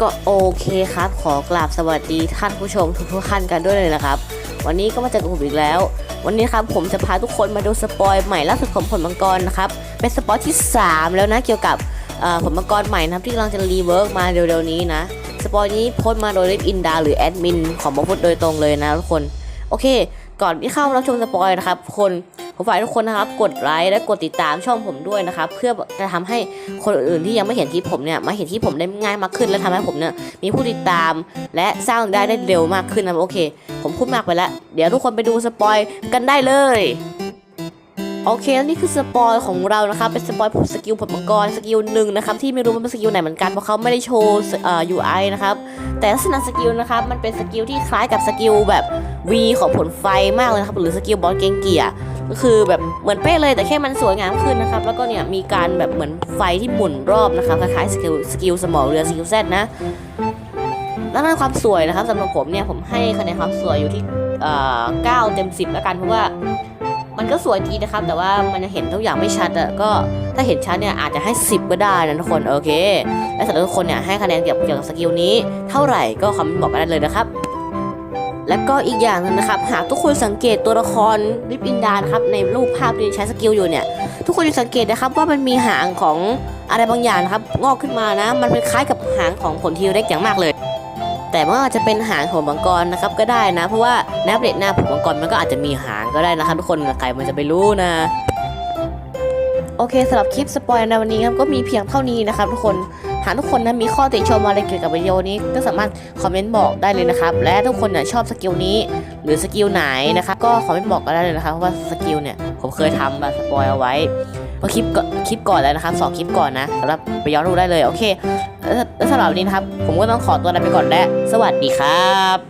ก็โอเคครับ ขอกราบสวัสดีท่านผู้ชมทุกๆท่านกันด้วยเลยนะครับ วันนี้ก็มาเจอกับผมอีกแล้ว วันนี้ครับผมจะพาทุกคนมาดูสปอยใหม่ล่าสุดของผลมังกรนะครับ เป็นสปอยที่ 3 แล้วนะเกี่ยวกับผลมังกรใหม่นะครับที่กำลังจะรีเวิร์กมาเร็วๆนี้นะ สปอยนี้โพสต์มาโดยลิฟอินดาหรือแอดมินของบอพุทโดยตรงเลยนะทุกคน โอเค ก่อนที่เข้ารับชมสปอยนะครับคน ผมฝากทุกคนนะครับกดไลค์และกดติดตามช่องผมด้วยนะครับเพื่อจะทำให้คนอื่นๆที่ยังไม่เห็นคลิปผมเนี่ยมาเห็นคลิปผมได้ง่ายมากขึ้น และทำให้ผมเนี่ยมีผู้ติดตาม และสร้างได้ได้เร็วมากขึ้นนะโอเค ผมพูดมากไปแล้ว เดี๋ยวทุกคนไปดูสปอยกันได้เลย โอเคแล้วนี่คือสปอยของเรานะครับเป็นสปอยผมสกิลผลมังกรสกิลหนึ่งนะครับที่ไม่รู้มันเป็นสกิลไหนเหมือนกันเพราะเขาไม่ได้โชว์เอ่อ UI นะครับแต่ลักษณะสกิลนะครับมันเป็นสกิลที่คล้ายกับสกิลแบบ V ของผลไฟมากเลยครับหรือสกิลบอลเกงเกียร์ก็คือแบบเหมือนเป๊ะเลยแต่แค่มันสวยงามขึ้นนะครับแล้วก็เนี่ยมีการแบบเหมือนไฟที่หมุนรอบนะครับคล้ายๆสกิลสกิลสมอลเรือสกิลแซนะแล้วด้านความสวยนะครับสำหรับผมเนี่ยผมให้คะแนนความสวยอยู่ที่เอ่อ9เต็ม 10 แล้วกันเพราะว่า มันก็สวยดีนะครับ แต่ว่ามันเห็นทุกอย่างไม่ชัดอะก็ถ้าเห็นชัดเนี่ยอาจจะให้ 10 ก็ได้นะทุกคนโอเค และสำหรับทุกคนเนี่ยให้คะแนนเกี่ยวกับสกิลนี้ เท่าไหร่ก็คอมเมนต์บอกกันได้เลยนะครับและก็อีกอย่างหนึงนะครับ หากทุกคนสังเกตตัวละครริบอินดานครับในรูปภาพที่ใช้สกิลอยู่เนี่ย ทุกคนจะสังเกตนะครับว่ามันมีหางของอะไรบางอย่างนะครับงอกขึ้นมานะ มันเป็นคล้ายกับหางของผลทีเล็กอย่างมากเลย แต่ว่าอาจจะเป็นหางของมังกรนะครับก็ได้นะ เพราะว่าในอัปเดตหน้าผมมังกรมันก็อาจจะมีหางก็ได้นะครับทุกคนใครมันจะไปรู้นะโอเคสำหรับคลิปสปอยในวันนี้ครับก็มีเพียงเท่านี้นะครับทุกคนหากทุกคนนะมีข้อติชมอะไรเกี่ยวกับวิดีโอนี้ก็สามารถคอมเมนต์บอกได้เลยนะครับ และทุกคนเนี่ยชอบสกิลนี้ หรือสกิลไหนนะครับก็คอมเมนต์บอกกันได้เลยนะครับว่าสกิลเนี่ยผมเคยทำแบบสปอยเอาไว้ พราะคลิปก่อนคลิปก่อนแล้วนะครับสองคลิปก่อนนะสำหรับไปย้อนดูได้เลยโอเคแล้วแล้วสำหรับวันนี้นะครับผมก็ต้องขอตัวลาไปก่อนและสวัสดีครับ